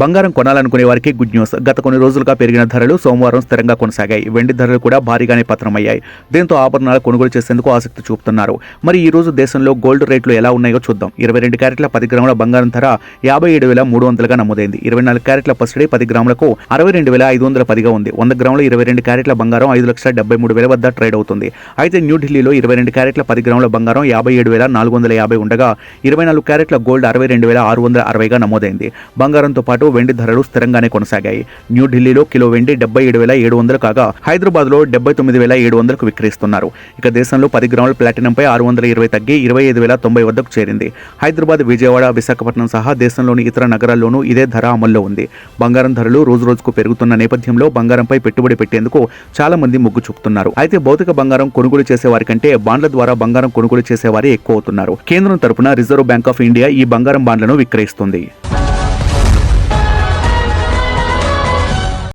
బంగారం కొనాలనుకునే వారికి good news గత కొన్ని రోజులుగా పెరిగిన ధరలు సోమవారం స్థిరంగా కొనసాగాయి. వెండి ధరలు కూడా భారీగానే పతనమయ్యాయి. దీంతో ఆభరణాలు కొనుగోలు చేసేందుకు ఆసక్తి చూపుతున్నారు. మరి ఈ రోజు దేశంలో గోల్డ్ రేట్లు ఎలా ఉన్నాయో చూద్దాం. ఇరవై రెండు క్యారెట్ల పది గ్రాముల బంగారం ధర యాభై ఏడు వేల మూడు వందలుగా నమోదైంది. ఇరవై నాలుగు క్యారెట్ల పసిడి పది గ్రాములకు అరవై రెండు వేల ఐదు వందల పదిగా ఉంది. వంద గ్రాముల ఇరవై రెండు క్యారెట్ల బంగారం ఐదు లక్షల డెబ్బై మూడు వేల వద్ద ట్రేడ్ అవుతుంది. అయితే న్యూఢిల్లీలో ఇరవై రెండు క్యారెట్ల పది గ్రాముల బంగారం యాభై ఏడు వేల నాలుగు వందల యాభై ఉండగా ఇరవై నాలుగు క్యారెట్ల గోల్డ్ అరవై రెండు వేల ఆరు వందల అరవైగా నమోదైంది. బంగారంతో పాటు వెండి ధరలు స్థిరంగానే కొనసాగాయి. న్యూఢిల్లీలో కిలో వెండి డెబ్బై ఏడు వేల ఏడు వందలు కాగా హైదరాబాద్లో డెబ్బై తొమ్మిది వేల ఏడు వందలకు విక్రయిస్తున్నారు. ఇక దేశంలో పది గ్రాముల ప్లాటినంపై ఆరు వందల ఇరవై తగ్గి ఇరవై ఐదు వేల తొంభై వద్దకు చేరింది. హైదరాబాద్ విజయవాడ విశాఖపట్నం సహా దేశంలోని ఇతర నగరాల్లోనూ ఇదే ధర అమల్లో ఉంది. బంగారం ధరలు రోజు రోజుకు పెరుగుతున్న నేపథ్యంలో బంగారంపై పెట్టుబడి పెట్టేందుకు చాలా మంది మొగ్గు చూపుతున్నారు. అయితే భౌతిక బంగారం కొనుగోలు చేసే వారి కంటే బాండ్ల ద్వారా బంగారం కొనుగోలు చేసేవారే ఎక్కువ అవుతున్నారు. కేంద్రం తరపున రిజర్వ్ బ్యాంక్ ఆఫ్ ఇండియా ఈ బంగారం బాండ్లను విక్రయిస్తుంది.